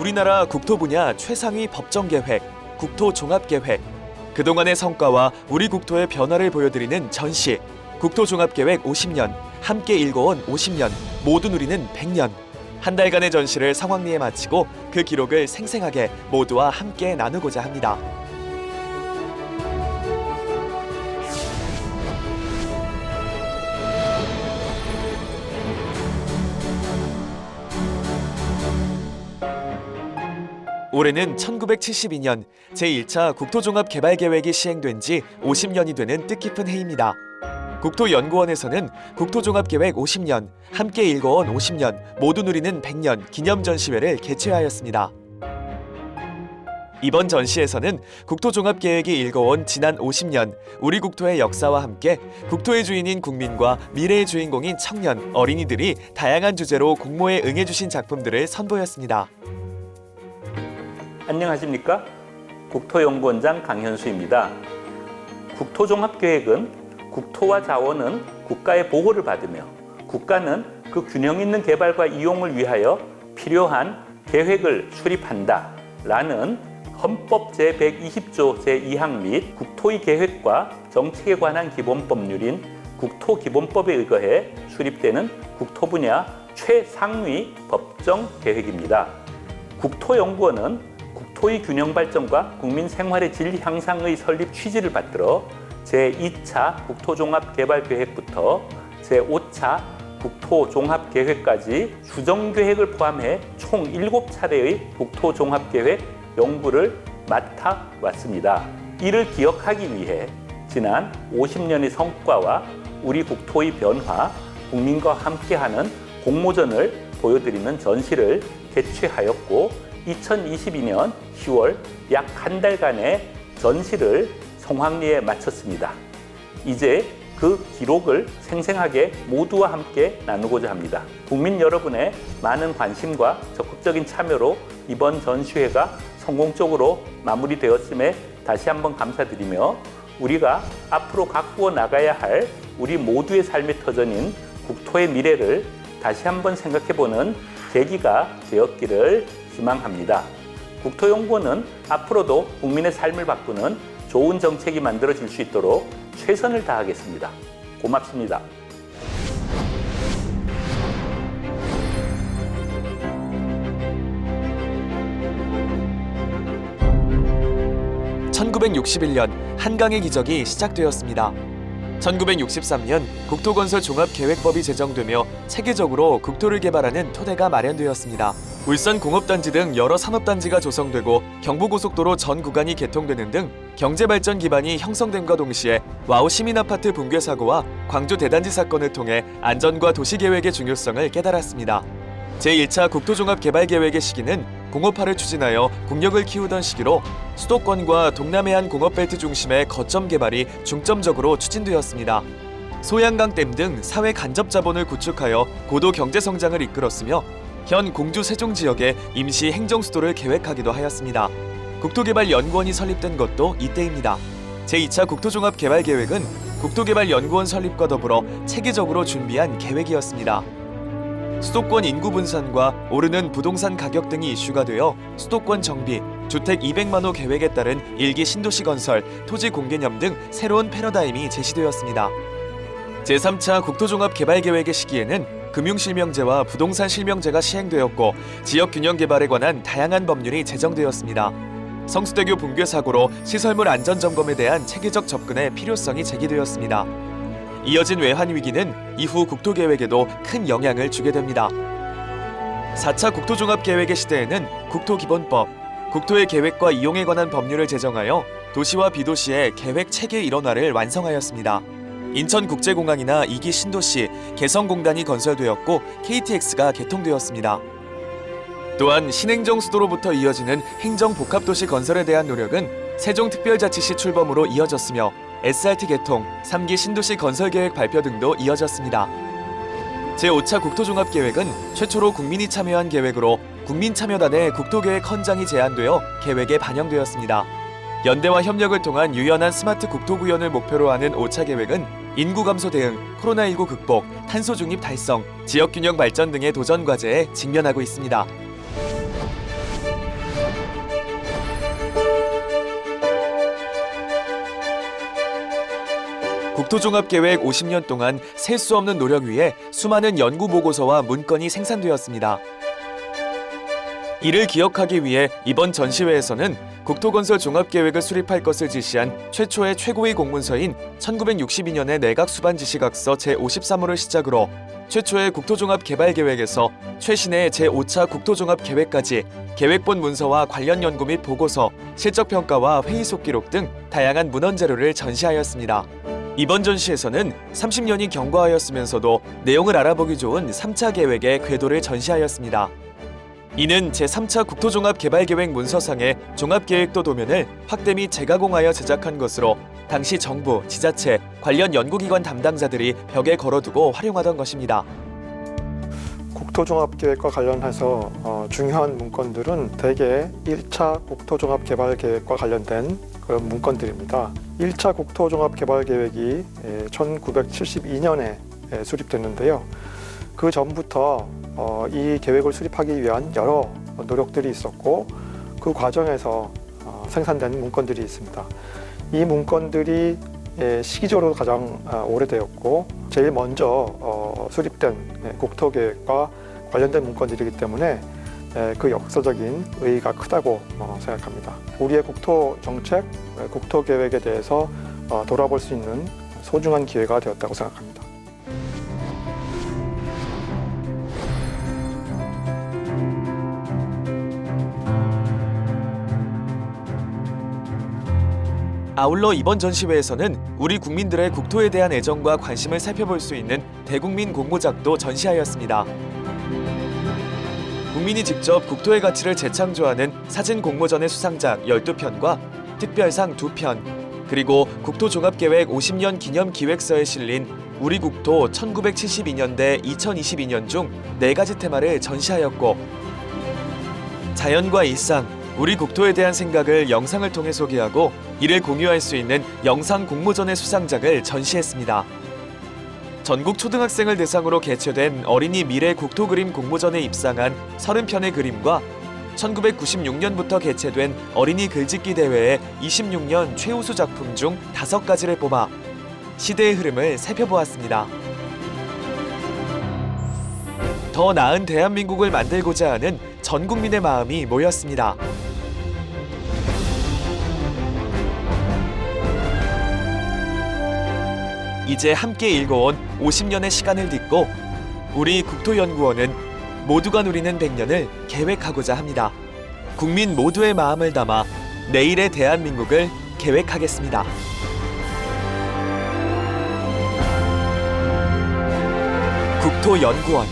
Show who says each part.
Speaker 1: 우리나라 국토 분야 최상위 법정 계획, 국토 종합 계획. 그동안의 성과와 우리 국토의 변화를 보여드리는 전시. 국토 종합 계획 50년, 함께 읽어온 50년, 모두 누리는 100년. 한 달간의 전시를 성황리에 마치고 그 기록을 생생하게 모두와 함께 나누고자 합니다. 올해는 1972년 제1차 국토종합개발계획이 시행된 지 50년이 되는 뜻깊은 해입니다. 국토연구원에서는 국토종합계획 50년, 함께 읽어온 50년, 모두 누리는 100년 기념전시회를 개최하였습니다. 이번 전시에서는 국토종합계획이 읽어온 지난 50년, 우리 국토의 역사와 함께 국토의 주인인 국민과 미래의 주인공인 청년, 어린이들이 다양한 주제로 공모에 응해주신 작품들을 선보였습니다.
Speaker 2: 안녕하십니까? 국토연구원장 강현수입니다. 국토종합계획은 국토와 자원은 국가의 보호를 받으며 국가는 그 균형 있는 개발과 이용을 위하여 필요한 계획을 수립한다. 라는 헌법 제120조 제2항 및 국토의 계획과 정책에 관한 기본법률인 국토기본법에 의거해 수립되는 국토 분야 최상위 법정 계획입니다. 국토연구원은 국 토의 균형 발전과 국민 생활의 질 향상의 설립 취지를 받들어 제2차 국토종합개발계획부터 제5차 국토종합계획까지 수정계획을 포함해 총 7차례의 국토종합계획 연구를 맡아 왔습니다. 이를 기억하기 위해 지난 50년의 성과와 우리 국토의 변화, 국민과 함께하는 공모전을 보여드리는 전시를 개최하였고 2022년 10월 약 한 달간의 전시를 성황리에 마쳤습니다. 이제 그 기록을 생생하게 모두와 함께 나누고자 합니다. 국민 여러분의 많은 관심과 적극적인 참여로 이번 전시회가 성공적으로 마무리되었음에 다시 한번 감사드리며 우리가 앞으로 가꾸어 나가야 할 우리 모두의 삶의 터전인 국토의 미래를 다시 한번 생각해보는 계기가 되었기를 희망합니다. 국토연구원은 앞으로도 국민의 삶을 바꾸는 좋은 정책이 만들어질 수 있도록 최선을 다하겠습니다. 고맙습니다.
Speaker 1: (1961년) 한강의 기적이 시작되었습니다. 1963년 국토건설 종합계획법이 제정되며 체계적으로 국토를 개발하는 토대가 마련되었습니다. 울산 공업단지 등 여러 산업단지가 조성되고 경부고속도로 전 구간이 개통되는 등 경제발전 기반이 형성됨과 동시에 와우 시민아파트 붕괴 사고와 광주 대단지 사건을 통해 안전과 도시계획의 중요성을 깨달았습니다. 제1차 국토종합개발계획의 시기는 공업화를 추진하여 국력을 키우던 시기로 수도권과 동남해안 공업벨트 중심의 거점 개발이 중점적으로 추진되었습니다. 소양강 댐 등 사회 간접 자본을 구축하여 고도 경제 성장을 이끌었으며 현 공주 세종 지역에 임시 행정 수도를 계획하기도 하였습니다. 국토개발연구원이 설립된 것도 이때입니다. 제2차 국토종합개발계획은 국토개발연구원 설립과 더불어 체계적으로 준비한 계획이었습니다. 수도권 인구 분산과 오르는 부동산 가격 등이 이슈가 되어 수도권 정비, 주택 200만 호 계획에 따른 일기 신도시 건설, 토지 공개념 등 새로운 패러다임이 제시되었습니다. 제3차 국토종합개발계획의 시기에는 금융실명제와 부동산 실명제가 시행되었고 지역 균형 개발에 관한 다양한 법률이 제정되었습니다. 성수대교 붕괴 사고로 시설물 안전 점검에 대한 체계적 접근의 필요성이 제기되었습니다. 이어진 외환 위기는 이후 국토 계획에도 큰 영향을 주게 됩니다. 4차 국토종합계획의 시대에는 국토기본법, 국토의 계획과 이용에 관한 법률을 제정하여 도시와 비도시의 계획 체계 일원화를 완성하였습니다. 인천국제공항이나 이기 신도시, 개성공단이 건설되었고 KTX가 개통되었습니다. 또한 신행정 수도로부터 이어지는 행정복합도시 건설에 대한 노력은 세종특별자치시 출범으로 이어졌으며 SRT 개통, 3기 신도시 건설 계획 발표 등도 이어졌습니다. 제5차 국토종합계획은 최초로 국민이 참여한 계획으로 국민참여단의 국토계획 헌장이 제안되어 계획에 반영되었습니다. 연대와 협력을 통한 유연한 스마트 국토구현을 목표로 하는 5차 계획은 인구 감소 대응, 코로나19 극복, 탄소 중립 달성, 지역 균형 발전 등의 도전 과제에 직면하고 있습니다. 국토종합계획 50년 동안 셀 수 없는 노력 위에 수많은 연구 보고서와 문건이 생산되었습니다. 이를 기억하기 위해 이번 전시회에서는 국토건설 종합계획을 수립할 것을 지시한 최초의 최고위 공문서인 1962년의 내각 수반 지시각서 제53호를 시작으로 최초의 국토종합개발계획에서 최신의 제5차 국토종합계획까지 계획본 문서와 관련 연구 및 보고서, 실적평가와 회의 속기록 등 다양한 문헌 자료를 전시하였습니다. 이번 전시에서는 30년이 경과하였으면서도 내용을 알아보기 좋은 3차 계획의 궤도를 전시하였습니다. 이는 제3차 국토종합개발계획 문서상의 종합계획도 도면을 확대 및 재가공하여 제작한 것으로 당시 정부, 지자체, 관련 연구기관 담당자들이 벽에 걸어두고 활용하던 것입니다.
Speaker 3: 국토종합계획과 관련해서 어, 중요한 문건들은 대개 1차 국토종합개발계획과 관련된 그런 문건들입니다. 1차 국토종합개발계획이 1972년에 수립됐는데요. 그 전부터 어, 이 계획을 수립하기 위한 여러 노력들이 있었고 그 과정에서 어, 생산된 문건들이 있습니다. 이 문건들이 예, 시기적으로 가장 아, 오래되었고 제일 먼저 어, 수립된 예, 국토계획과 관련된 문건들이기 때문에 예, 그 역사적인 의의가 크다고 어, 생각합니다. 우리의 국토 정책, 예, 국토 계획에 대해서 어, 돌아볼 수 있는 소중한 기회가 되었다고 생각합니다.
Speaker 1: 아울러 이번 전시회에서는 우리 국민들의 국토에 대한 애정과 관심을 살펴볼 수 있는 대국민 공모작도 전시하였습니다. 국민이 직접 국토의 가치를 재창조하는 사진 공모전의 수상작 12편과 특별상 2편, 그리고 국토종합계획 50년 기념 기획서에 실린 우리 국토 1972년대 2022년 중 네 가지 테마를 전시하였고 자연과 일상, 우리 국토에 대한 생각을 영상을 통해 소개하고 이를 공유할 수 있는 영상 공모전의 수상작을 전시했습니다. 전국 초등학생을 대상으로 개최된 어린이 미래 국토 그림 공모전에 입상한 30편의 그림과 1996년부터 개최된 어린이 글짓기 대회의 26년 최우수 작품 중 5가지를 뽑아 시대의 흐름을 살펴보았습니다. 더 나은 대한민국을 만들고자 하는 전 국민의 마음이 모였습니다. 이제 함께 읽어온 50년의 시간을 딛고 우리 국토연구원은 모두가 누리는 100년을 계획하고자 합니다. 국민 모두의 마음을 담아 내일의 대한민국을 계획하겠습니다. 국토연구원